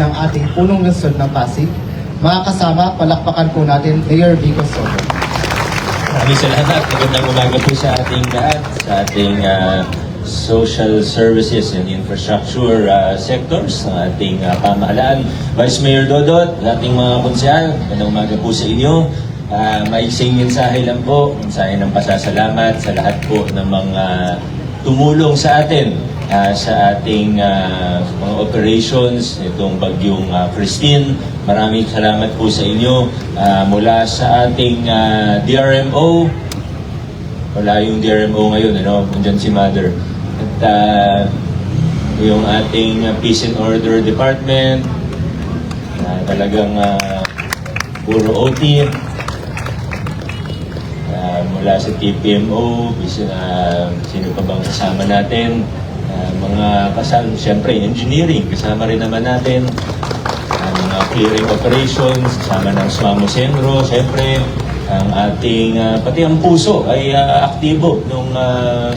ng ating punong lungsod ng Pasig. Mga kasama, palakpakan po natin Mayor Vico Soto. Maraming salamat. Magandang umaga po sa ating lahat, sa ating ah, social services and infrastructure ah, sectors ng ating ah, pamahalaan. Vice Mayor Dodot, ating mga konsyal, magandang umaga po sa inyo. Uh, maiksing mensahe lang po, mensahe ng pasasalamat sa lahat po ng mga tumulong sa atin ah, sa ating ah, mga operations itong bagyong ah, Christine. Maraming salamat po sa inyo Ah, mula sa ating ah, DRMO. Wala yung DRMO ngayon, ano? Nandiyan si Mother. At ah, yung ating ah, Peace and Order Department, na talagang ah, puro OT. Mula sa TPMO, bisa, ah, sino pa bang kasama natin, Ah, mga kasama, siyempre engineering, kasama rin naman natin, Ah, mga clearing operations, kasama ng Swamo Senro, siyempre, ang ating, ah, pati ang puso ay ah, aktibo nung uh,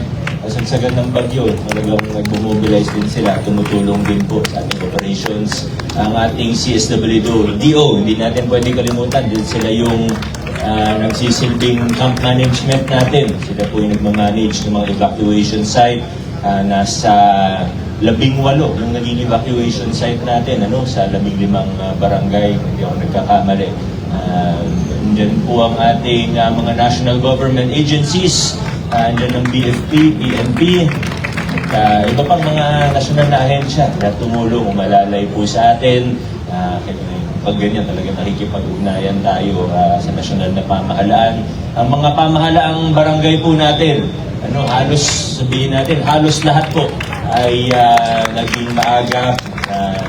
kasagsagan ng bagyo. Talagang nag-mobilize din sila, tumutulong din po sa ating operations. Ang ating CSWDO, DO, hindi natin pwede kalimutan, din sila yung ah, nagsisilbing camp management natin. Sila po yung nagmamanage ng mga evacuation site. Ah, nasa labing walo yung naging evacuation site natin ano, sa labing limang ah, barangay, hindi ako nagkakamali. Uh, Diyan po ang ating ah, mga national government agencies. Uh, Diyan ang BFP, PNP, at ah, iba pang mga nasyonal na ahensya na tumulong, umalalay po sa atin. Uh, pag ganyan talaga nakikipag-ugnayan tayo ah, sa nasyonal na pamahalaan. Ang mga pamahalaang barangay po natin, ano, halos sabihin natin, halos lahat po ay ah, naging maaga ah,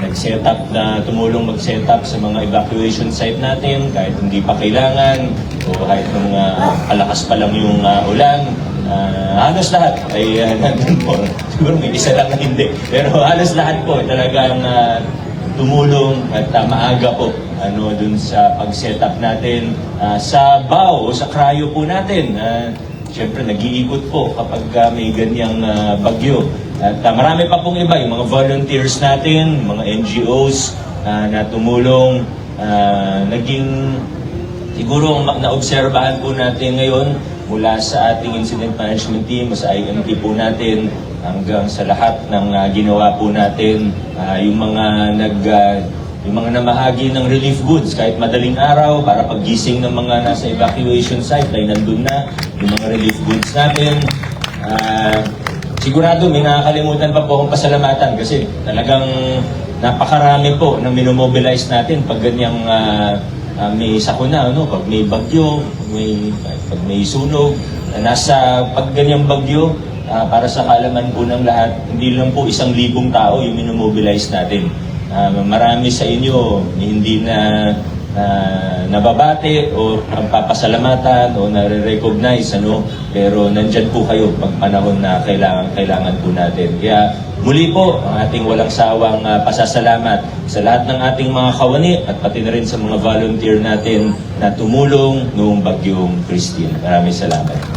nag-set up na tumulong mag-set up sa mga evacuation site natin kahit hindi pa kailangan o kahit nung ah, palakas pa lang yung ah, ulan. Ah, halos lahat ay uh, nandun po. Siguro may isa lang hindi. Pero halos lahat po talagang ah, tumulong at ah, maaga po ano dun sa pag-set up natin ah, sa BAO sa cryo po natin. Ah, Siyempre, nag-iikot po kapag ah, may ganyang ah, bagyo. At ah, marami pa pong iba, yung mga volunteers natin, mga NGOs ah, na tumulong, ah, naging siguro ma- naobserbahan po natin ngayon mula sa ating incident management team, sa IMT po natin, hanggang sa lahat ng ah, ginawa po natin, ah, yung mga nag ah, yung mga namahagi ng relief goods kahit madaling araw para paggising ng mga nasa evacuation site ay nandun na yung mga relief goods natin. Ah, sigurado may nakakalimutan pa po akong pasalamatan kasi talagang napakarami po na minomobilize natin pag ganyang ah, ah, may sakuna, ano, pag may bagyo, pag may, pag may sunog, na nasa pag ganyang bagyo, ah, para sa kaalaman po ng lahat, hindi lang po isang libong tao yung minomobilize natin. Ah, marami sa inyo hindi na na nababate o papasalamatan o nare-recognize ano? Pero nandyan po kayo pag panahon na kailangan kailangan po natin. Kaya muli po ang ating walang sawang ah, pasasalamat sa lahat ng ating mga kawani at pati na rin sa mga volunteer natin na tumulong noong bagyong Christine. Maraming salamat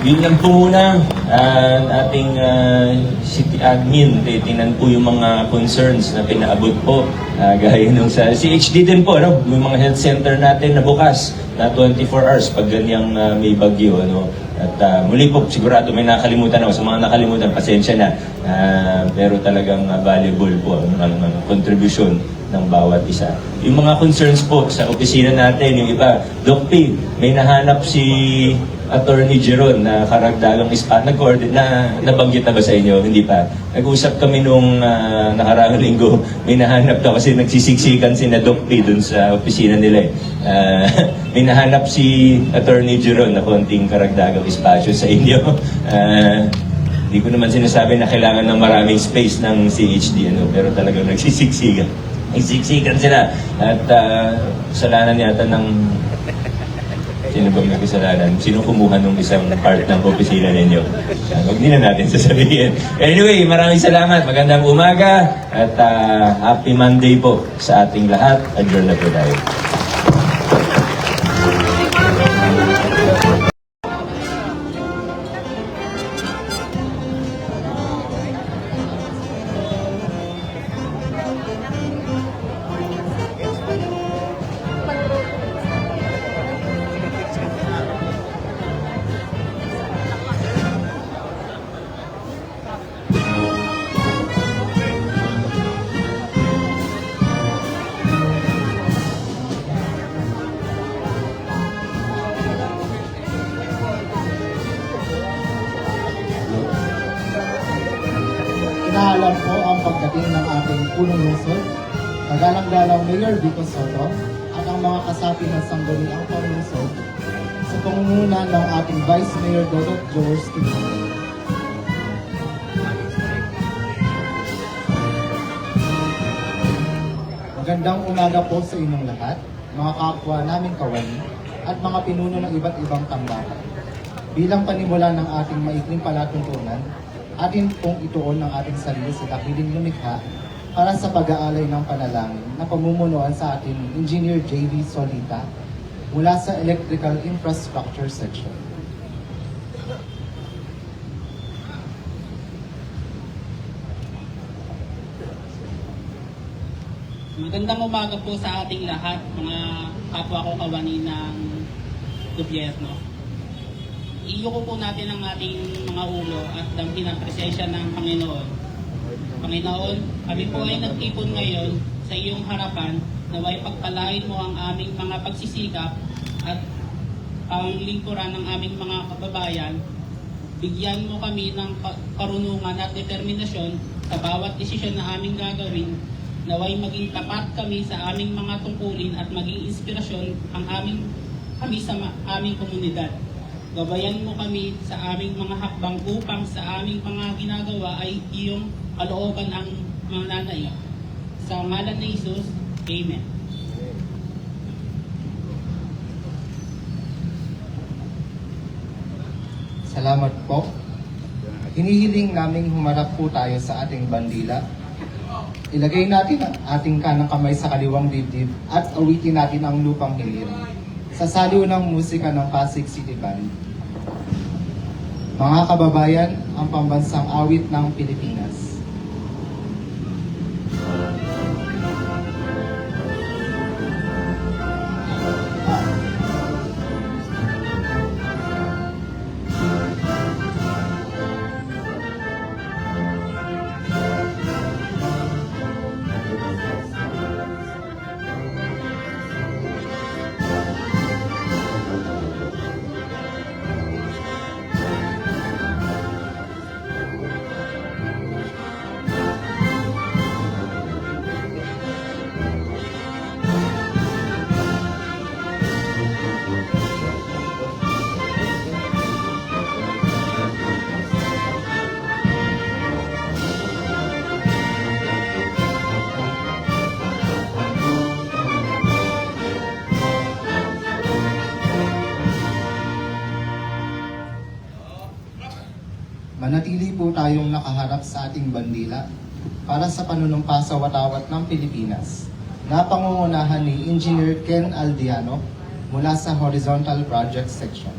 Yun lang po muna, ang ating ah, city admin, titingnan po yung mga concerns na pinaabot po. Ah, gaya nung sa CHD din po, ano, yung mga health center natin na bukas na 24 hours pag ganyang ah, may bagyo. Ano. At ah, muli po, sigurado may nakalimutan ako. Sa mga nakalimutan, pasensya na. Ah, pero talagang ah, valuable po ang, ang, ang contribution ng bawat isa. Yung mga concerns po sa opisina natin, yung iba, Doc P, may nahanap si Attorney Jeron na karagdagang ispat. Nag-coordinate na nabanggit na ba sa inyo? Hindi pa. Nag-usap kami nung uh, nakaraang linggo. May nahanap daw kasi nagsisiksikan si na Doc P dun sa opisina nila. eh. Ah, may nahanap si Attorney Jeron na konting karagdagang espasyo sa inyo. Ah, hindi ko naman sinasabi na kailangan ng maraming space ng CHD, ano, pero talagang nagsisiksikan. Nagsisiksikan sila. At uh, kasalanan yata ng Sino ba may kasalanan? Sino kumuha nung isang part ng opisina ninyo? Yan, Huwag na natin sasabihin. Anyway, maraming salamat. Magandang umaga at ah, happy Monday po sa ating lahat. Adjourn na po tayo. Isinahalan po ang pagdating ng ating punong lungsod, kagalang-galang Mayor Vico Soto at ang mga kasapi ng sangguniang panglungsod sa pangunguna ng ating Vice Mayor Dodot Jaworski. Magandang umaga po sa inyong lahat, mga kapwa naming kawani at mga pinuno ng iba't ibang tambakan. Bilang panimula ng ating maikling palatuntunan, atin pong ituon ang ating sarili sa dakiling lumikha para sa pag-aalay ng panalangin na pamumunuan sa ating Engineer J.V. Solita mula sa Electrical Infrastructure Section. Magandang umaga po sa ating lahat, mga kapwa ko kawani ng gobyerno. Iyuko po natin ang ating mga ulo at damhin ang presensya ng Panginoon. Panginoon, kami po ay nagtipon ngayon sa iyong harapan naway pagpalain mo ang aming mga pagsisikap at ang lingkuran ng aming mga kababayan bigyan mo kami ng ka- karunungan at determinasyon sa bawat desisyon na aming gagawin naway maging tapat kami sa aming mga tungkulin at maging inspirasyon ang aming kami sa aming komunidad. Gabayan mo kami sa aming mga hakbang upang sa aming mga ginagawa ay iyong kalooban ang mananaya. Sa ngalan ni Jesus, Amen. Salamat po. Hinihiling naming humarap po tayo sa ating bandila. Ilagay natin ang ating kanang kamay sa kaliwang dibdib at awitin natin ang lupang hilirin. Sa saliw ng musika ng Pasig City Band. Mga kababayan, ang pambansang awit ng Pilipinas. Tayong nakaharap sa ating bandila para sa panunumpa sa watawat ng Pilipinas na pangungunahan ni Engineer Ken Aldiano mula sa Horizontal Project Section.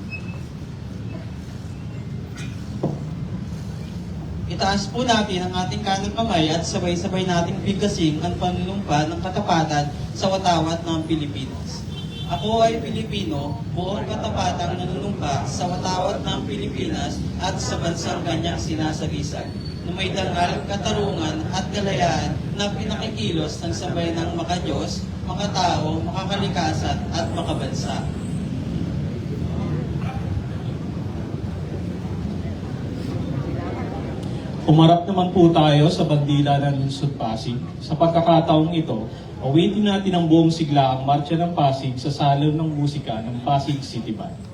Itaas po natin ang ating kanang kamay at sabay-sabay nating bigkasin ang panunumpa ng katapatan sa watawat ng Pilipinas. Ako ay Pilipino, buong katapatang nanunumpa sa watawat ng Pilipinas at sa bansang kanyang sinasagisag na may daral, katarungan at kalayaan na pinakikilos ng sabay ng makadiyos, makatao, makakalikasan at makabansa. Humarap naman po tayo sa bandila ng Lungsod Pasig. Sa pagkakataong ito, awitin natin ang buong sigla ang Marcha ng Pasig sa salon ng musika ng Pasig City Band.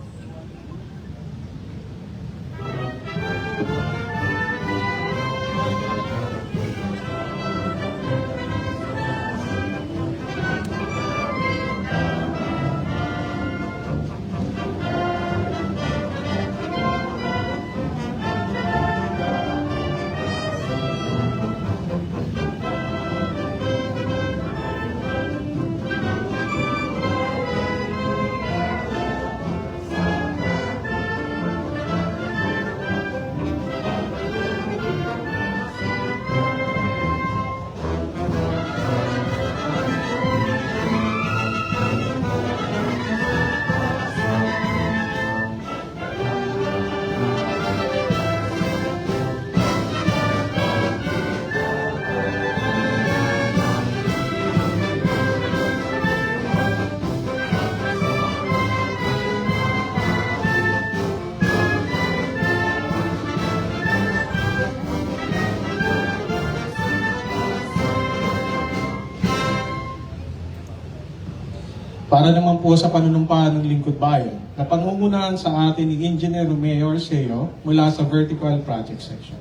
Para naman po sa panunumpahan ng Lingkod Bayan na pangungunahan sa atin ni Engineer Mayor Seo mula sa Vertical Project Section.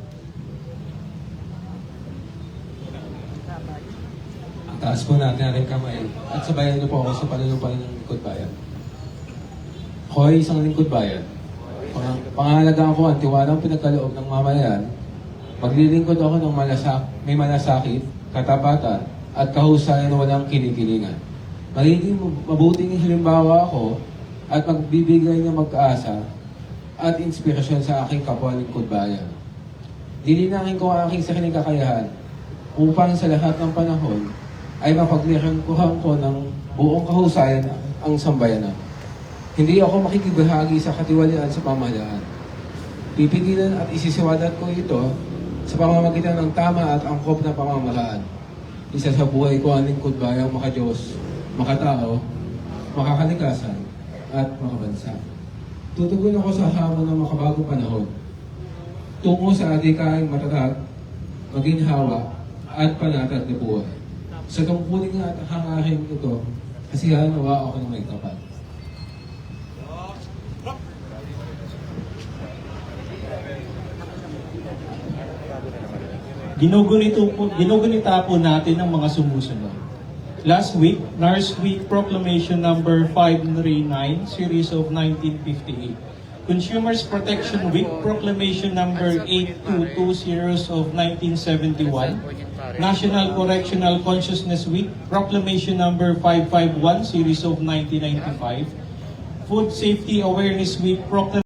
Taas po natin ating kamay at sabayan niyo po ako sa panunumpalan ng lingkod bayan. Ako ay isang lingkod bayan. Pang pangalagaan ko ang tiwalang pinagkaloob ng mamayan. Maglilingkod ako ng malasak, may malasakit, katapatan, at kahusayan walang kinikilingan. Magiging mabuting halimbawa ako at magbibigay ng magkaasa at inspirasyon sa aking kapwa lingkod bayan. Dilinangin ko ang aking sariling kakayahan upang sa lahat ng panahon ay mapaglingkuhan ko ng buong kahusayan ang sambayanan. Hindi ako makikibahagi sa katiwalian sa pamahalaan. Pipigilan at isisiwalat ko ito sa pamamagitan ng tama at angkop na pamamaraan. Isa sa buhay ko ang lingkod bayang makadiyos, makatao, makakalikasan, at makabansa. Tutugon ako sa hamon ng makabagong panahon. Tungo sa adikaing matatag, maginhawa, at panatag na buhay. Sa tungkulin at hangarin ito, kasiyahan nawa ako ng may tapat. Ginugunito po, ginugunita po natin ang mga sumusunod. Last week, NARS Week Proclamation number 539, series of 1958. Consumers Protection Week Proclamation number 822, series of 1971. National Correctional Consciousness Week Proclamation number 551, series of 1995. Food Safety Awareness Week Proclamation